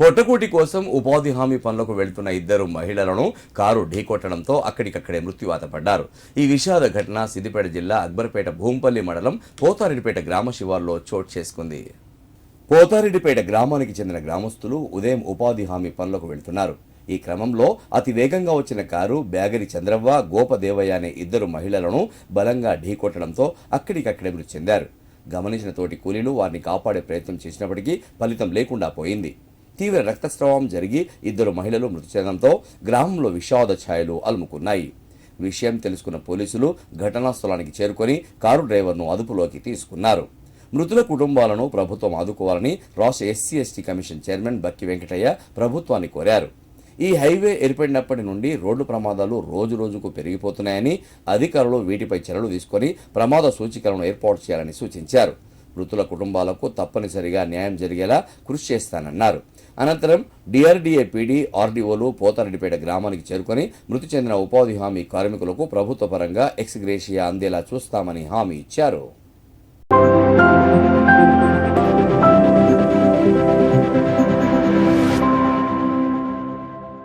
పొట్టకూటి కోసం ఉపాధి హామీ పనులకు వెళ్తున్న ఇద్దరు మహిళలను కారు ఢీకొట్టడంతో అక్కడికక్కడే మృత్యువాత పడ్డారు. ఈ విషాద ఘటన సిద్దిపేట జిల్లా అక్బర్పేట భూంపల్లి మండలం పోతారెడ్డిపేట గ్రామ శివార్లో చోటు చేసుకుంది. పోతారెడ్డిపేట గ్రామానికి చెందిన గ్రామస్తులు ఉదయం ఉపాధి హామీ పనులకు వెళ్తున్నారు. ఈ క్రమంలో అతి వేగంగా వచ్చిన కారు బ్యాగరి చంద్రవ్వ గోపదేవయ్య అనే ఇద్దరు మహిళలను బలంగా ఢీకొట్టడంతో అక్కడికక్కడే మృతి చెందారు. గమనించిన తోటి కూలీలు వారిని కాపాడే ప్రయత్నం చేసినప్పటికీ ఫలితం లేకుండా పోయింది. తీవ్ర రక్తస్రావం జరిగి ఇద్దరు మహిళలు మృతి చెందడంతో గ్రామంలో విషాద ఛాయలు అలుముకున్నాయి. విషయం తెలుసుకున్న పోలీసులు ఘటనా స్థలానికి చేరుకొని కారు డ్రైవర్ను అదుపులోకి తీసుకున్నారు. మృతుల కుటుంబాలను ప్రభుత్వం ఆదుకోవాలని రాష్ట్ర SC ST commission chairman Bakki Venkataiah ప్రభుత్వాన్ని కోరారు. ఈ హైవే ఏర్పడినప్పటి నుండి రోడ్డు ప్రమాదాలు రోజు రోజుకు పెరిగిపోతున్నాయని అధికారులు వీటిపై చర్యలు తీసుకొని ప్రమాద సూచికలను ఏర్పాటు చేయాలని సూచించారు. మృతుల కుటుంబాలకు తప్పనిసరిగా న్యాయం జరిగేలా కృషి చేస్తానన్నారు. అనంతరం డిఆర్డీఏ పీడీ ఆర్డీఓలు పోతారెడ్డిపేట గ్రామానికి చేరుకొని మృతి చెందిన ఉపాధి హామీ కార్మికులకు ప్రభుత్వ పరంగా ఎక్స్గ్రేషియా అందేలా చూస్తామని హామీ ఇచ్చారు.